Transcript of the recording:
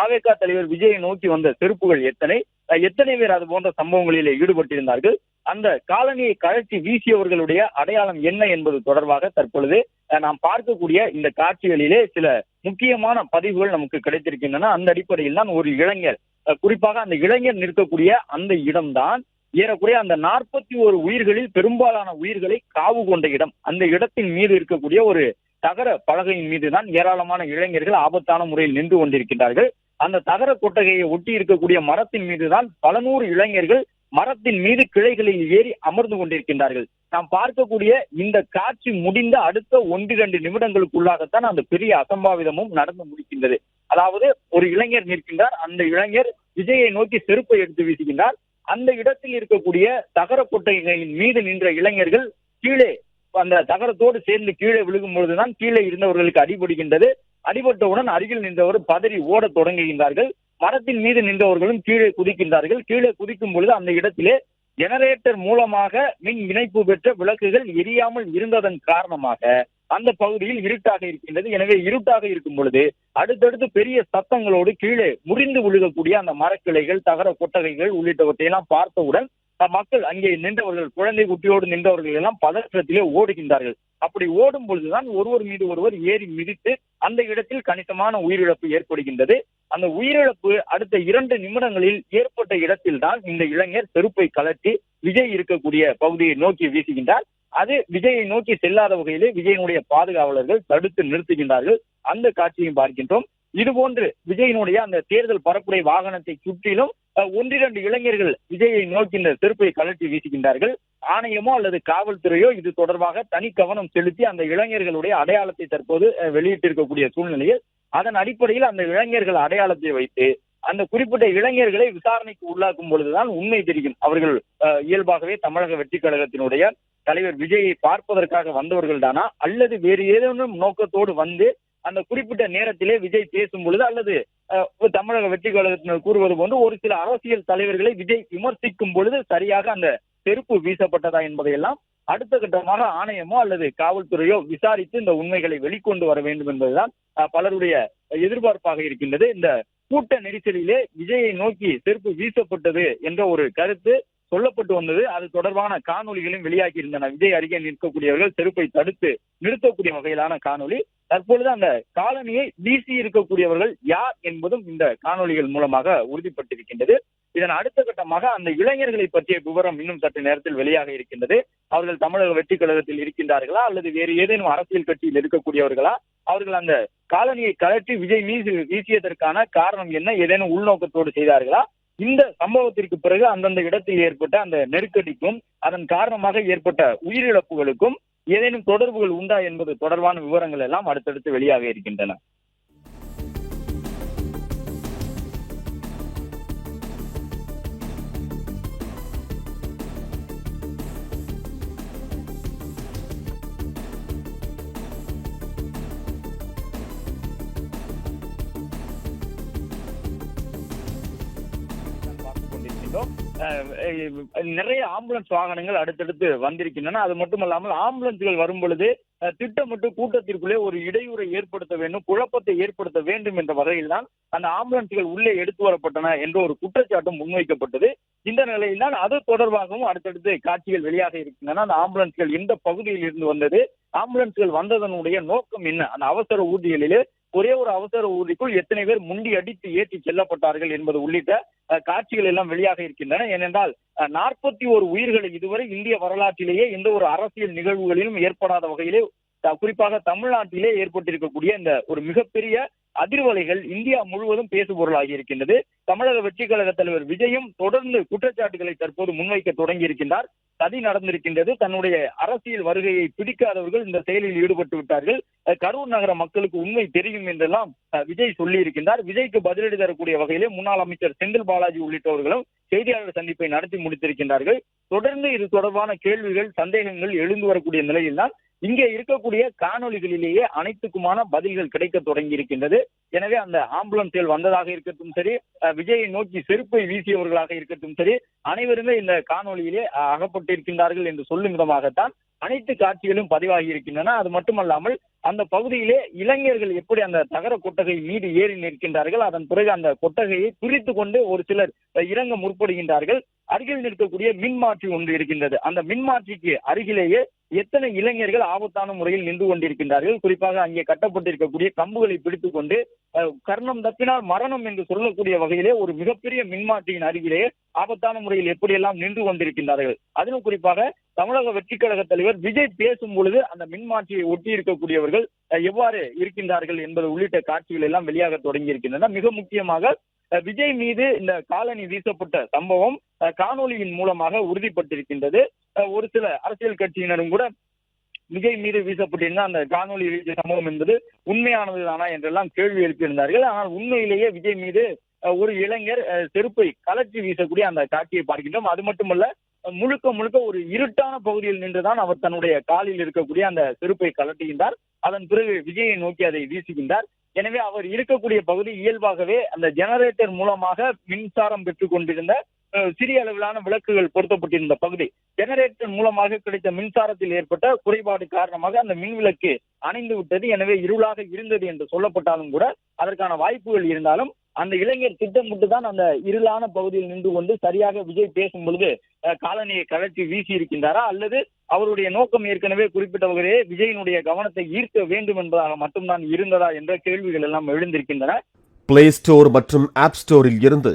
தாவேகா தலைவர் விஜயை நோக்கி வந்த செருப்புகள் எத்தனை? எத்தனை பேர் அது போன்ற சம்பவங்களிலே ஈடுபட்டிருந்தார்கள்? அந்த காலனியை கழற்றி வீசியவர்களுடைய அடையாளம் என்ன என்பது தொடர்பாக தற்பொழுது நாம் பார்க்கக்கூடிய இந்த காட்சிகளிலே சில முக்கியமான பதிவுகள் நமக்கு கிடைத்திருக்கின்றன. அந்த அடிப்படையில் தான் ஒரு இளைஞர் குறிப்பாக அந்த இளைஞர் நிற்கக்கூடிய அந்த இடம்தான். ஏறக்குறைய அந்த நாற்பத்தி ஒரு உயிர்களில் பெரும்பாலான உயிர்களை காவு கொண்ட இடம். அந்த இடத்தின் மீது இருக்கக்கூடிய ஒரு தகர பலகையின் மீதுதான் ஏராளமான இளைஞர்கள் ஆபத்தான முறையில் நின்று கொண்டிருக்கிறார்கள் அந்த தகர கொட்டகையை ஒட்டி இருக்கக்கூடிய மரத்தின் மீதுதான் பல நூறு இளைஞர்கள் மரத்தின் மீது கிளைகளில் ஏறி அமர்ந்து கொண்டிருக்கின்றார்கள். நாம் பார்க்கக்கூடிய இந்த காட்சி முடிந்த அடுத்த ஒன்று இரண்டு நிமிடங்களுக்குள்ளாகத்தான் அந்த பெரிய அசம்பாவிதமும் நடந்து முடிக்கின்றது. அதாவது ஒரு இளைஞர் நிற்கின்றார். அந்த இளைஞர் விஜயை நோக்கி செருப்பை எடுத்து வீசுகின்றார். அந்த இடத்தில் இருக்கக்கூடிய தகர கொட்டகையின் மீது நின்ற இளைஞர்கள் கீழே அந்த தகரத்தோடு சேர்ந்து கீழே விழுகும் பொழுதுதான் கீழே இருந்தவர்களுக்கு அடிபடுகின்றது. அடிபட்டவுடன் அருகில் நின்றவர் பதறி ஓடத் தொடங்குகின்றார்கள். மரத்தின் மீது நின்றவர்களும் கீழே குதிக்கின்றார்கள். கீழே குதிக்கும் பொழுது அந்த இடத்திலே ஜெனரேட்டர் மூலமாக மின் இணைப்பு பெற்ற விளக்குகள் எரியாமல் இருந்ததன் காரணமாக அந்த பகுதியில் இருட்டாக இருக்கின்றது. எனவே இருட்டாக இருக்கும் பொழுது அடுத்தடுத்து பெரிய சத்தங்களோடு கீழே முறிந்து விழுகக்கூடிய அந்த மரக்கிளைகள் தகர கொட்டகைகள் உள்ளிட்டவற்றை எல்லாம் பார்த்தவுடன் மக்கள் அங்கே நின்றவர்கள் குழந்தை குட்டியோடு நின்றவர்கள் எல்லாம் பதற்றத்திலே ஓடுகின்றார்கள். அப்படி ஓடும் பொழுதுதான் ஒருவர் மீது ஒருவர் ஏறி மிதித்து அந்த இடத்தில் கணிசமான உயிரிழப்பு ஏற்படுகின்றது. அந்த உயிரிழப்பு அடுத்த இரண்டு நிமிடங்களில் ஏற்பட்ட இடத்தில்தான் இந்த இளைஞர் செருப்பை கலட்டி விஜய் இருக்கக்கூடிய பகுதியை நோக்கி வீசுகின்றார். அது விஜயை நோக்கி செல்லாத வகையிலே விஜயனுடைய பாதுகாவலர்கள் தடுத்து நிறுத்துகின்றார்கள். அந்த காட்சியும் பார்க்கின்றோம். இதுபோன்று விஜயினுடைய அந்த தேர்தல் பரப்புரை வாகனத்தை சுற்றிலும் ஒன்றிரண்டு இளைஞர்கள் விஜயை நோக்கி இந்த செருப்பை கலட்டி வீசுகின்றார்கள். ஆணையமோ அல்லது காவல்துறையோ இது தொடர்பாக தனி கவனம் செலுத்தி அந்த இளைஞர்களுடைய அடையாளத்தை தற்போது வெளியிட்டிருக்கக்கூடிய சூழ்நிலையில் அதன் அடிப்படையில் அந்த இளைஞர்கள் அடையாளத்தை வைத்து அந்த குறிப்பிட்ட இளைஞர்களை விசாரணைக்கு உள்ளாக்கும் பொழுதுதான் உண்மை தெரியும். அவர்கள் அஹ், இயல்பாகவே தமிழக வெற்றி கழகத்தினுடைய தலைவர் விஜயை பார்ப்பதற்காக வந்தவர்கள் தானா அல்லது வேறு ஏதேனும் நோக்கத்தோடு வந்து அந்த குறிப்பிட்ட நேரத்திலே விஜய் பேசும் பொழுது அல்லது அஹ், தமிழக வெற்றி கழகத்தினர் கூறுவது போன்று ஒரு சில அரசியல் தலைவர்களை விஜய் விமர்சிக்கும் பொழுது சரியாக அந்த செருப்பு வீசப்பட்டதா என்பதையெல்லாம் அடுத்த கட்டமாக ஆணையமோ அல்லது காவல்துறையோ விசாரித்து இந்த உண்மைகளை வெளிக்கொண்டு வர வேண்டும் என்பதுதான் பலருடைய எதிர்பார்ப்பாக இருக்கின்றது. இந்த கூட்ட நெரிசலிலே விஜயை நோக்கி செருப்பு வீசப்பட்டது என்ற ஒரு கருத்து சொல்லப்பட்டு வந்தது. அது தொடர்பான காணொலிகளும் வெளியாகி இருந்தன விஜய் அருகே நிற்கக்கூடியவர்கள் செருப்பை தடுத்து நிறுத்தக்கூடிய வகையிலான காணொளி. தற்பொழுது அந்த காலனியை வீசி இருக்கக்கூடியவர்கள் யார் என்பதும் இந்த காணொளிகள் மூலமாக உறுதிப்பட்டிருக்கின்றது. இதன் அடுத்த கட்டமாக அந்த இளைஞர்களை பற்றிய விவரம் இன்னும் சற்று நேரத்தில் வெளியாக இருக்கின்றது. அவர்கள் தமிழக வெற்றி கழகத்தில் இருக்கின்றார்களா? அல்லது வேறு ஏதேனும் அரசியல் கட்சியில் இருக்கக்கூடியவர்களா? அவர்கள் அந்த காலனியை கழற்றி விஜய் மீது வீசியதற்கான காரணம் என்ன? ஏதேனும் உள்நோக்கத்தோடு செய்தார்களா? இந்த சம்பவத்திற்கு பிறகு அந்தந்த இடத்தில் ஏற்பட்ட அந்த நெருக்கடிக்கும் அதன் காரணமாக ஏற்பட்ட உயிரிழப்புகளுக்கும் ஏதேனும் தொடர்புகள் உண்டா என்பது தொடர்பான விவரங்கள் எல்லாம் அடுத்தடுத்து வெளியாக இருக்கின்றன. பார்த்துக் நிறைய ஆம்புலன்ஸ் வாகனங்கள் அடுத்தடுத்து வந்திருக்கின்றன. அது மட்டுமல்லாமல் ஆம்புலன்ஸ்கள் வரும் பொழுது திட்டமிட்டு கூட்டத்திற்குள்ளே ஒரு இடையூறை ஏற்படுத்த வேண்டும் குழப்பத்தை ஏற்படுத்த வேண்டும் என்ற வகையில் தான் அந்த ஆம்புலன்ஸ்கள் உள்ளே எடுத்து வரப்பட்டன என்ற ஒரு குற்றச்சாட்டும் முன்வைக்கப்பட்டது. இந்த நிலையில் தான் அது தொடர்பாகவும் அடுத்தடுத்து காட்சிகள் வெளியாக இருக்கின்றன. அந்த ஆம்புலன்ஸ்கள் எந்த பகுதியில் இருந்து வந்தது ஆம்புலன்ஸ்கள் வந்ததனுடைய நோக்கம் என்ன? அந்த அவசர ஊர்திகளிலே ஒரே ஒரு அவசர ஊர்திக்குள் எத்தனை பேர் முண்டி அடித்து ஏற்றி செல்லப்பட்டார்கள் என்பது உள்ளிட்ட காட்சிகள் எல்லாம் வெளியாக இருக்கின்றன. ஏனென்றால் நாற்பத்தி ஒரு உயிர்களை இதுவரை இந்திய வரலாற்றிலேயே எந்த ஒரு அரசியல் நிகழ்வுகளிலும் ஏற்படாத வகையிலே குறிப்பாக தமிழ்நாட்டிலே ஏற்பட்டிருக்கக்கூடிய இந்த ஒரு மிகப்பெரிய அதிர்வலைகள் இந்தியா முழுவதும் பேசுபொருளாகி இருக்கின்றது. தமிழக வெற்றி கழக தலைவர் விஜயும் தொடர்ந்து குற்றச்சாட்டுகளை தற்போது முன்வைக்க தொடங்கி இருக்கின்றார். சதி நடந்திருக்கின்றது. தன்னுடைய அரசியல் வருகையை பிடிக்காதவர்கள் இந்த செயலில் ஈடுபட்டு விட்டார்கள். கரூர் நகர மக்களுக்கு உண்மை தெரியும் என்றெல்லாம் விஜய் சொல்லி இருக்கின்றார் விஜய்க்கு பதிலடி தரக்கூடிய வகையிலே முன்னாள் அமைச்சர் செந்தில் பாலாஜி உள்ளிட்டவர்களும் செய்தியாளர் சந்திப்பை நடத்தி முடித்திருக்கின்றார்கள். தொடர்ந்து இது தொடர்பான கேள்விகள் சந்தேகங்கள் எழுந்து வரக்கூடிய நிலையில்தான் இங்கே இருக்கக்கூடிய காணொளிகளிலேயே அனைத்துக்குமான பதில்கள் கிடைக்க தொடங்கி இருக்கின்றது எனவே அந்த ஆம்புலன்ஸ்கள் வந்ததாக இருக்கட்டும் சரி விஜயை நோக்கி செருப்பை வீசியவர்களாக இருக்கட்டும் சரி அனைவருமே இந்த காணொலியிலே அகப்பட்டிருக்கின்றார்கள் என்று சொல்லும் விதமாகத்தான் அனைத்து காட்சிகளும் பதிவாகி இருக்கின்றன அது மட்டுமல்லாமல் அந்த பகுதியிலே இளைஞர்கள் எப்படி அந்த தகர கொட்டகை மீது ஏறி நிற்கின்றார்கள் அதன் பிறகு அந்த கொட்டகையை பிரித்து கொண்டு ஒரு சிலர் இறங்க முற்படுகின்றார்கள். அருகில் நிற்கக்கூடிய மின்மாற்றி ஒன்று இருக்கின்றது. அந்த மின்மாற்றிக்கு அருகிலேயே எத்தனை இளைஞர்கள் ஆபத்தான முறையில் நின்று கொண்டிருக்கின்றார்கள்? குறிப்பாக அங்கே கட்டப்பட்டிருக்கக்கூடிய கம்புகளை பிடித்துக் கொண்டு கர்ணம் தப்பினால் மரணம் என்று சொல்லக்கூடிய வகையிலே ஒரு மிகப்பெரிய மின்மாற்றியின் அருகிலே ஆபத்தான முறையில் எப்படியெல்லாம் நின்று கொண்டிருக்கின்றார்கள்? அதிலும் குறிப்பாக தமிழக வெற்றி கழக தலைவர் விஜய் பேசும் பொழுது அந்த மின்மாற்றியை ஒட்டி இருக்கக்கூடியவர்கள் எவ்வாறு இருக்கின்றார்கள் என்பது உள்ளிட்ட காட்சிகள் எல்லாம் வெளியாக தொடங்கி இருக்கின்றன மிக முக்கியமாக விஜய் மீது இந்த காலனி வீசப்பட்ட சம்பவம் அஹ், மூலமாக உறுதிப்பட்டிருக்கின்றது. ஒரு சில அரசியல் கட்சியினரும் கூட விஜய் மீது வீசப்பட்டிருந்த அந்த காணொலி வீழ்ச்சி சம்பவம் என்பது உண்மையானது தானா என்றெல்லாம் கேள்வி எழுப்பியிருந்தார்கள். ஆனால் உண்மையிலேயே விஜய் மீது ஒரு இளைஞர் செருப்பை கலற்றி வீசக்கூடிய அந்த காட்சியை பார்க்கின்றோம். அது மட்டுமல்ல முழுக்க முழுக்க ஒரு இருட்டான பகுதியில் நின்றுதான் அவர் தன்னுடைய காலில் இருக்கக்கூடிய அந்த செருப்பை கலட்டுகின்றார். அதன் பிறகு விஜயை நோக்கி அதை வீசுகின்றார். எனவே அவர் இருக்கக்கூடிய பகுதி இயல்பாகவே அந்த ஜெனரேட்டர் மூலமாக மின்சாரம் பெற்றுக் கொண்டிருந்த சிறிய அளவிலான விளக்குகள் பொருத்தப்பட்டிருந்த பகுதி. ஜெனரேட்டர் மூலமாக கிடைத்த மின்சாரத்தில் ஏற்பட்ட குறைபாடு காரணமாக அந்த மின் விளக்கு அணைந்து விட்டது. எனவே இருளாக இருந்தது என்று சொல்லப்பட்டாலும் கூட அதற்கான வாய்ப்புகள் இருந்தாலும் அந்த இளைஞர் திட்டமிட்டு தான் அந்த இருளான பகுதியில் நின்று கொண்டு சரியாக விஜய் பேசும் பொழுது காலனியை கழற்றி வீசி இருக்கின்றாரா? அல்லது அவருடைய நோக்கம் ஏற்கனவே குறிப்பிட்ட வகையிலே விஜயனுடைய கவனத்தை ஈர்க்க வேண்டும் என்பதாக மட்டும்தான் இருந்ததா என்ற கேள்விகள் எல்லாம் எழுந்திருக்கின்றன. பிளே ஸ்டோர் மற்றும் ஆப் ஸ்டோரில் இருந்து